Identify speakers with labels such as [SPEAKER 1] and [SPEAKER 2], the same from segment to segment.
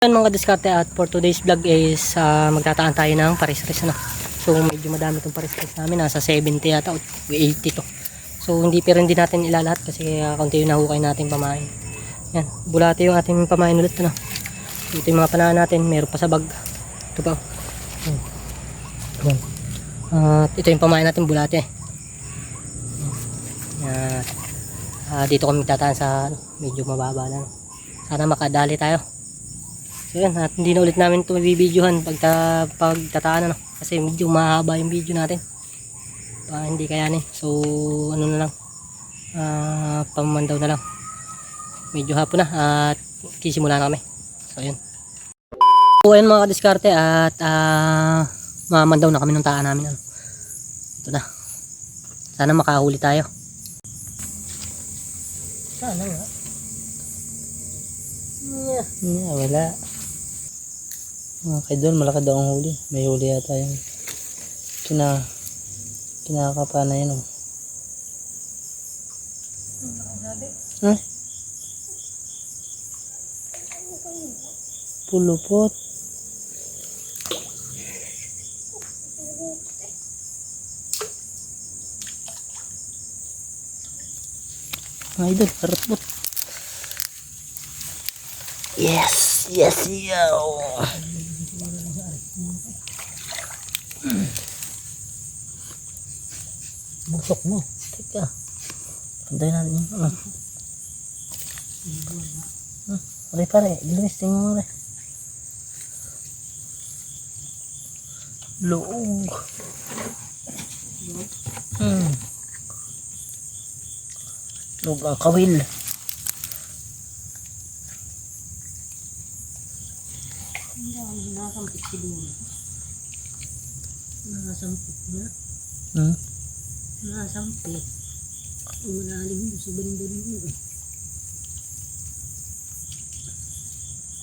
[SPEAKER 1] Yan mga diskarte at for today's vlog is ah, magtataan tayo ng pares-pares ano. So medyo madami itong pares-pares namin. Nasa 70 yata o 80 to. So hindi pero hindi natin ilalahat kasi uh, konti yung nahukay natin pamain. Yan. Bulate yung ating pamain ulit. Ano. Ito yung mga panahan natin. Meron pa sa bag. Ito pa. Yan. Yan. At ito yung pamain natin bulate. Yan. Ah, dito kami tataan sa ano, medyo mababa lang. Sana makadali tayo. So yan, at hindi na ulit namin ito mabibidyohan pagta, pagtataan ano. Kasi medyo mahaba yung video natin. Pa, hindi kayanin. So ano na lang. Ah, pamandaw na lang. Medyo hapon na at kisimula na kami. So yun. So ayun mga diskarte at ah, mamandaw na kami ng taan namin. Ano. Ito na. Sana makahuli tayo. Sana nga. Yeah.
[SPEAKER 2] Yeah, wala. Mga kaidol, malaki daw ang huli. May huli yata yung kina kinakapa na yun. Oh. Huh? Pulupot. Mga idol, karapot. Yes, yes, yo.
[SPEAKER 1] Busok mo.
[SPEAKER 2] Teka. Pantayin natin yung ano. Hmm, pare pare, bilis tingnan mo pare. Loog. Hmm. Loog ang kawil.
[SPEAKER 1] Nakasampit si Luna. Nakasampit na.
[SPEAKER 2] Hmm.
[SPEAKER 1] Nakasampit. Umalalim mo sa baling-baling mo. eh.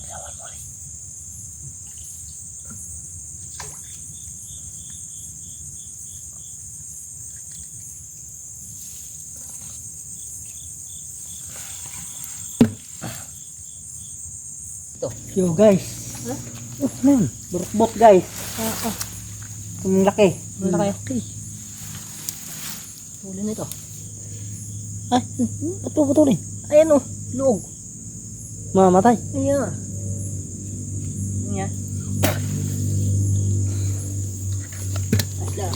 [SPEAKER 2] Lawan mo rin.
[SPEAKER 1] Yo guys.
[SPEAKER 2] Oh, man.
[SPEAKER 1] Burukbot guys.
[SPEAKER 2] Ah, ah.
[SPEAKER 1] Ang laki. Ang laki. Huli nito.
[SPEAKER 2] Ay, pato putulin.
[SPEAKER 1] Ayan o. Luog.
[SPEAKER 2] Mamatay.
[SPEAKER 1] Ayan. Ayan. Asla.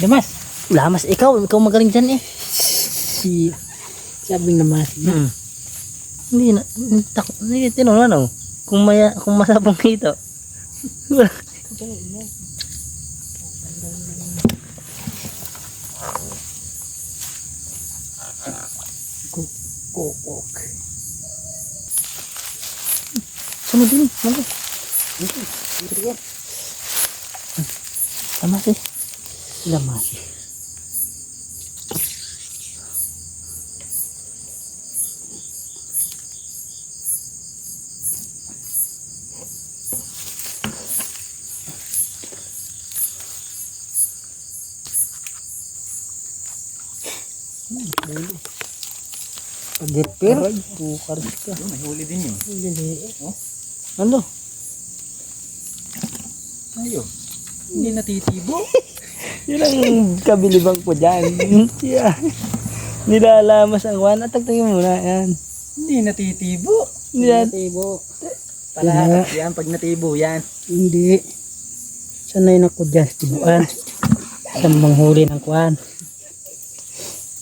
[SPEAKER 2] Damas. Lamas, ikaw. Ikaw magaling dyan eh.
[SPEAKER 1] Si sabing naman.
[SPEAKER 2] Hmm. Hindi na, tak, hindi, tinuro ano, kung maya, kung masabang ito.
[SPEAKER 1] Kokok.
[SPEAKER 2] Sunod din, mali. Tama si.
[SPEAKER 1] Lamas. Pagdipir.
[SPEAKER 2] Aray, tukar ka.
[SPEAKER 3] May huli din yun.
[SPEAKER 1] Hindi.
[SPEAKER 2] Ano?
[SPEAKER 3] Ayo. Hindi natitibo.
[SPEAKER 2] Yun ang kabilibang ko dyan. yeah. Nilalamas ang wan. At tagtagin mo na yan.
[SPEAKER 3] Hindi natitibo.
[SPEAKER 2] Yan.
[SPEAKER 1] Tibo.
[SPEAKER 3] Palahat yan. Pag natibo yan.
[SPEAKER 1] Hindi. Sanay na ko dyan sa tibuan. Saan bang huli ng kuan?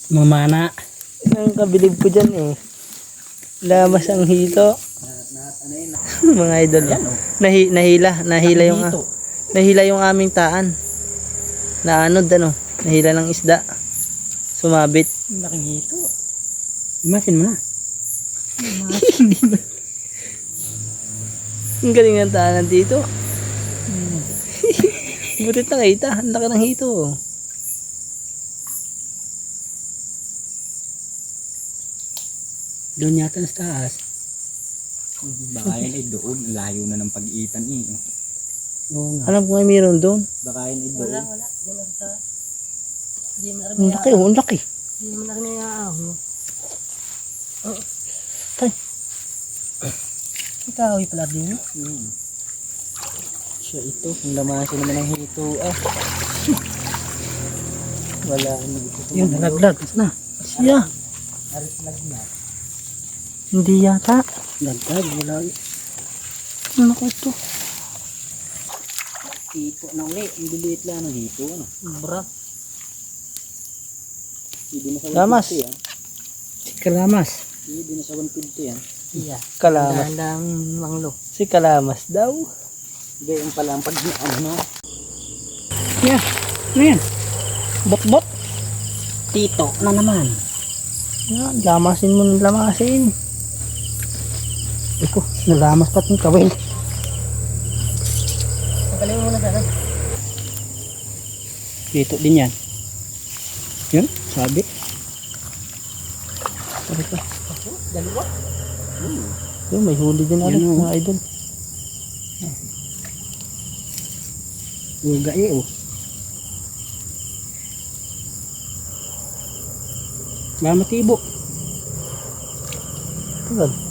[SPEAKER 1] Mamana.
[SPEAKER 2] Ang kabilib ko dyan eh. Lamas ang hito. Mga idol. Nahi, nahila. Nahila yung,
[SPEAKER 3] Hito.
[SPEAKER 2] nahila yung aming taan. Naanod ano. Nahila ng isda. Sumabit.
[SPEAKER 3] Laking hito.
[SPEAKER 1] Imasin mo na.
[SPEAKER 2] Ang galing ng tahanan dito. Butit nakita. Ang laki ng hito.
[SPEAKER 1] Doon yata sa taas.
[SPEAKER 3] Baka yan ay doon. Layo na ng pag-iitan eh.
[SPEAKER 1] Oo nga.
[SPEAKER 2] Alam ko nga mayroon doon.
[SPEAKER 3] Baka yan ay doon.
[SPEAKER 1] Wala. Doon sa... Hindi mo
[SPEAKER 2] Ang laki oh. Ang laki.
[SPEAKER 1] Hindi naman ako naiaahon. Oh.
[SPEAKER 2] Tay.
[SPEAKER 1] Kahoy pala din.
[SPEAKER 3] Hmm. Siya ito. Ang lamasin naman ng hito. Ah. Wala. Ano ito.
[SPEAKER 2] Yun, nalaglag. na. Siya.
[SPEAKER 3] Nalaglag na.
[SPEAKER 2] Hindi yata.
[SPEAKER 3] Laglag. Wala.
[SPEAKER 2] Ano ko ito?
[SPEAKER 3] Hito na ulit. Ang liliit lang ng hito. Ano?
[SPEAKER 1] Bra.
[SPEAKER 3] Hindi na sa
[SPEAKER 2] Lamas.
[SPEAKER 3] 150 yan.
[SPEAKER 2] Si Kalamas.
[SPEAKER 3] Hindi na sa 150 yan.
[SPEAKER 1] Iya.
[SPEAKER 2] Kalamas.
[SPEAKER 1] Dahan-dahang manglo.
[SPEAKER 2] Si Kalamas daw.
[SPEAKER 3] Yung pala ang pag ano.
[SPEAKER 2] Yeah. Ano yan? Bot-bot.
[SPEAKER 3] Tito na naman.
[SPEAKER 2] Yan, lamasin mo ng lamasin. Iko, nalamas pa itong kawil.
[SPEAKER 1] Magaling mo na sana.
[SPEAKER 2] Dito din yan. Yun, sabi. Sabi pa.
[SPEAKER 1] Dalawa.
[SPEAKER 2] Yun, may huli din
[SPEAKER 3] oh.
[SPEAKER 2] mga idol.
[SPEAKER 3] Uga eh oh.
[SPEAKER 2] Mamatibo. Tagal.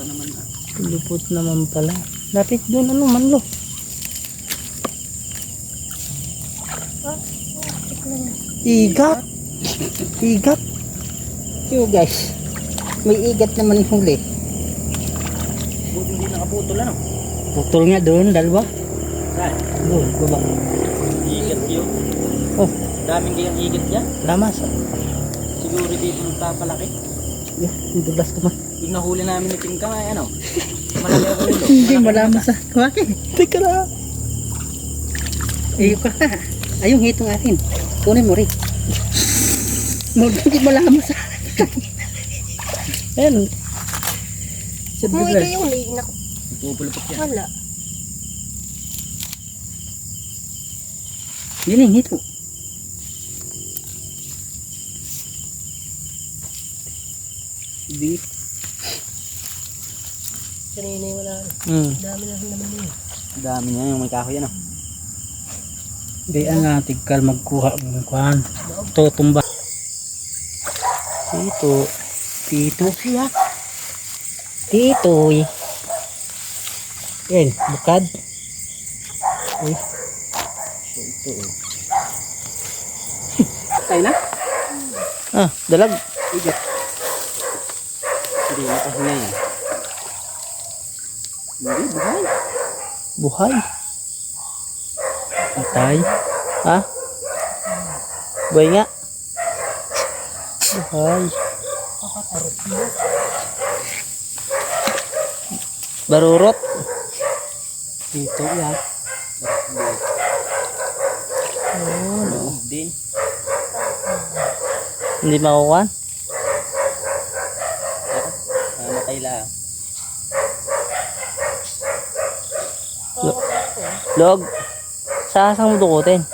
[SPEAKER 3] Puta naman ah.
[SPEAKER 2] Lupot naman pala. Lapit doon, ano, manlo. Igat. Igat.
[SPEAKER 3] Yo guys. May igat naman huli. Buti hindi nakaputol ano.
[SPEAKER 2] Putol nga doon, dalawa.
[SPEAKER 3] Saan?
[SPEAKER 2] Doon, baba.
[SPEAKER 3] Igat yun.
[SPEAKER 2] Oh,
[SPEAKER 3] Daming kayang igat yan.
[SPEAKER 2] lamas.
[SPEAKER 3] Siguro dito magpapalaki.
[SPEAKER 2] Yeah, dulas ka man.
[SPEAKER 3] Yung nahuli namin ni Tingka ay ano. Malaki ako ulo.
[SPEAKER 2] Hindi, malamas ah. Bakit? Teka lang.
[SPEAKER 4] Iyo ka. Ayong hitong akin. Kunin mo rin. Hindi mo lamas.
[SPEAKER 2] Ayan. Sa
[SPEAKER 1] Kung
[SPEAKER 2] dulas.
[SPEAKER 1] ikaw yun, eh, naku,
[SPEAKER 3] Pupulupot yan.
[SPEAKER 1] wala.
[SPEAKER 4] Yun yung hito.
[SPEAKER 2] Beef.
[SPEAKER 1] Kanina yung wala.
[SPEAKER 2] Hmm.
[SPEAKER 1] Dami na naman yun.
[SPEAKER 3] Dami niya yung may kahoy ano.
[SPEAKER 2] Di ang nga, tigkal magkuha ng kuhan. Tutumba. Tito. Tito siya. Titoy. Yan, bukad. Uy.
[SPEAKER 3] So ito oh.
[SPEAKER 4] Tayo na.
[SPEAKER 2] Ah, dalag.
[SPEAKER 3] Igat. Hindi nakahinga yan. Hindi, buhay.
[SPEAKER 2] Buhay. Patay. Ha? Buhay nga. Buhay. Barurot. Dito yan.
[SPEAKER 3] Ano? Din.
[SPEAKER 2] Hindi makukuha.
[SPEAKER 3] Namatay lang.
[SPEAKER 2] Log. Sasang mo dukutin.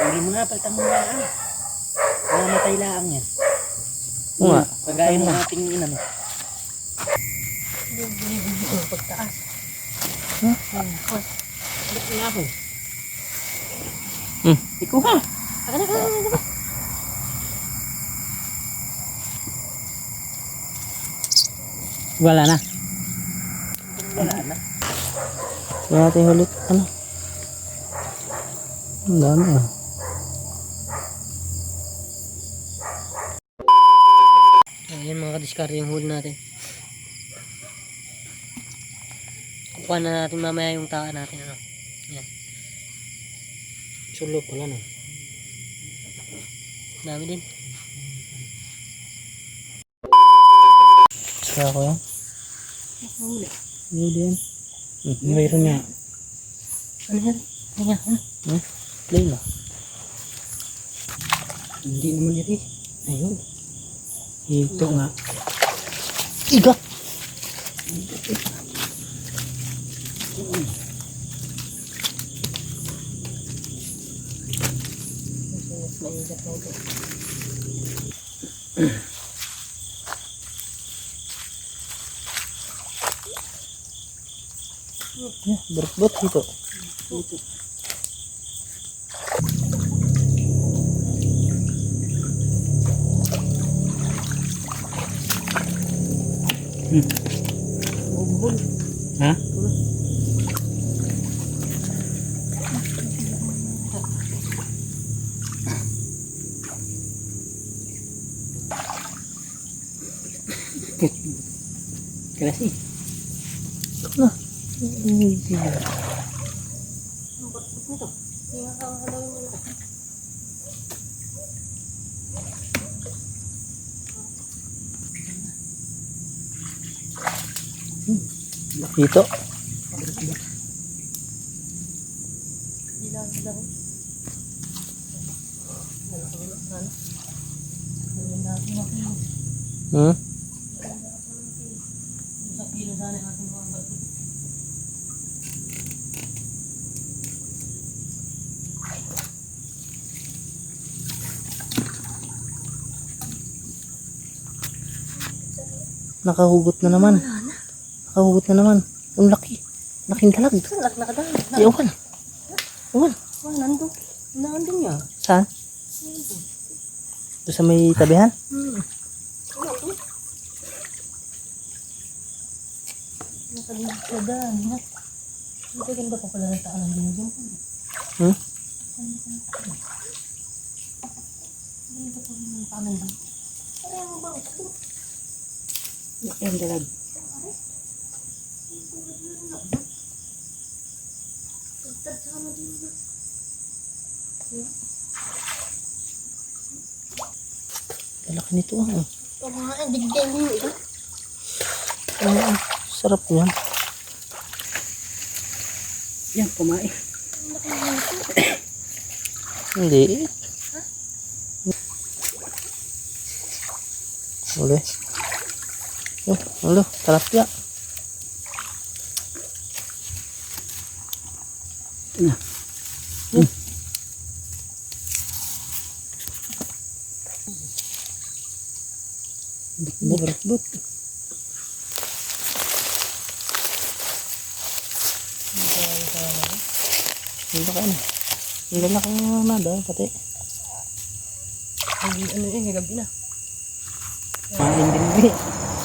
[SPEAKER 3] Uli mo na, palitan mo na lang. Namatay lang yan.
[SPEAKER 2] Oo nga.
[SPEAKER 3] Kagaya ng ating inano.
[SPEAKER 1] Pagtaas. Hmm? Balik na ako.
[SPEAKER 2] Hmm.
[SPEAKER 1] Ikuha. Akan, akan, akan, akan.
[SPEAKER 2] Wala na.
[SPEAKER 3] Wala na.
[SPEAKER 2] Kaya natin ulit. Ano? Ang dami ah.
[SPEAKER 1] Ayan mga kadiskarte yung huli natin. Kukuha na natin mamaya yung taan natin. Ano? Yan.
[SPEAKER 2] Sulo pala no.
[SPEAKER 1] Dami din.
[SPEAKER 2] Saka ko yan. Hindi din. Hmm, mayroon nga.
[SPEAKER 1] Ano yan? Ano yan? Ano?
[SPEAKER 2] Hmm? Play na.
[SPEAKER 4] Hindi naman yun eh.
[SPEAKER 2] Ayun. Ito nga. Iga!
[SPEAKER 1] Maigat na ito.
[SPEAKER 2] Yeah, berbot dito. Ha?
[SPEAKER 4] Kasi.
[SPEAKER 2] Na. Dito. Hmm? Nakahugot na naman. Nakahugot na naman. Ang laki. Laking dalag.
[SPEAKER 1] Nak nakadaan.
[SPEAKER 2] Iwan. Iwan.
[SPEAKER 1] Ah, nandun. Nandun niya.
[SPEAKER 2] Saan? Doon sa may tabihan?
[SPEAKER 1] Hmm. Nakadaan. Hindi ganda pa pala ng taan ng binigyan ko.
[SPEAKER 2] Hmm?
[SPEAKER 1] Ganda pa rin ng taan ng binigyan. Parang ba?
[SPEAKER 4] Yan dalag.
[SPEAKER 2] Laki nito ah. Ah, sarap niyan.
[SPEAKER 4] Yan, kumain.
[SPEAKER 2] Hindi. Uli. Oh, alo, talapya.
[SPEAKER 4] Ito na.
[SPEAKER 2] Berbot. Ang laki na. Ang lalaki na na daw, pati.
[SPEAKER 1] Ay, ano yun, gabi na.
[SPEAKER 4] Kumain din din.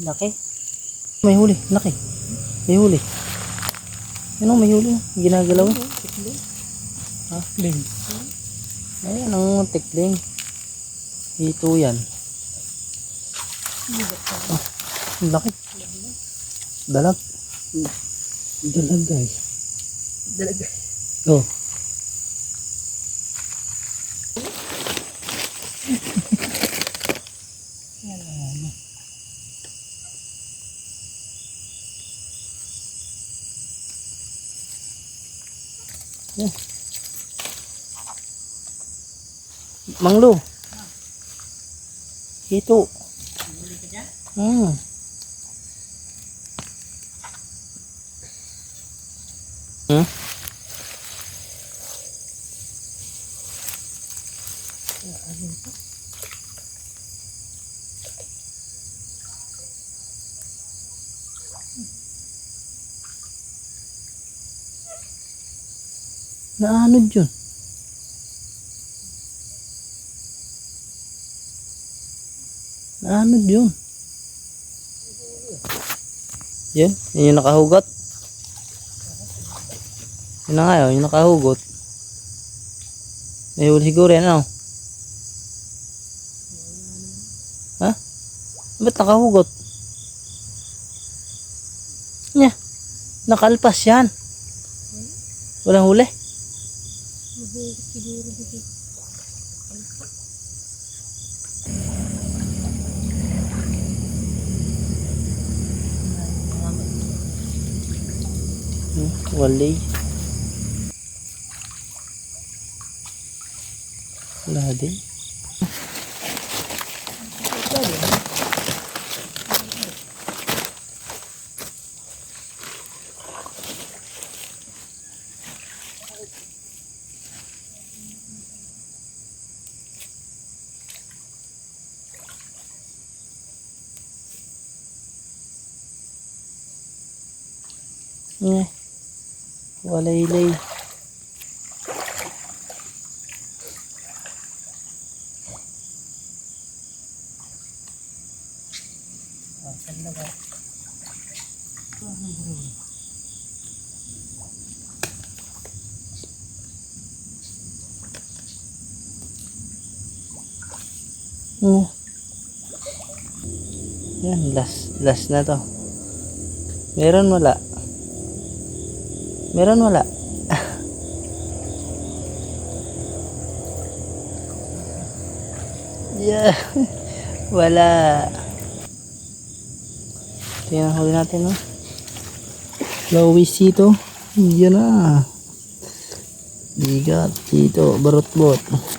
[SPEAKER 1] Laki.
[SPEAKER 2] May huli. Laki. May huli. Ano may huli? Ginagalaw. Ha? Ling. Ayan ang tikling. Ito yan. Ang laki. Dalag.
[SPEAKER 4] Dalag guys.
[SPEAKER 1] Dalaga.
[SPEAKER 2] Oh. Manglo. Ito. Hmm. Hmm? Naanod yun. Naanod yun. Yun, yun yung nakahugot. Yun na nga yun, yung nakahugot. May huli siguro yan, ano? Ha? Ba't nakahugot? Nya, nakalpas yan. Walang huli. Hmm, Walay. Wala din. Eh, walaylay. Hmm. Yan, last, last na to. Meron wala? Meron wala? yeah. wala. Tingnan huli natin, no? Lawis dito. Yan na. Bigat dito. Barot-bot.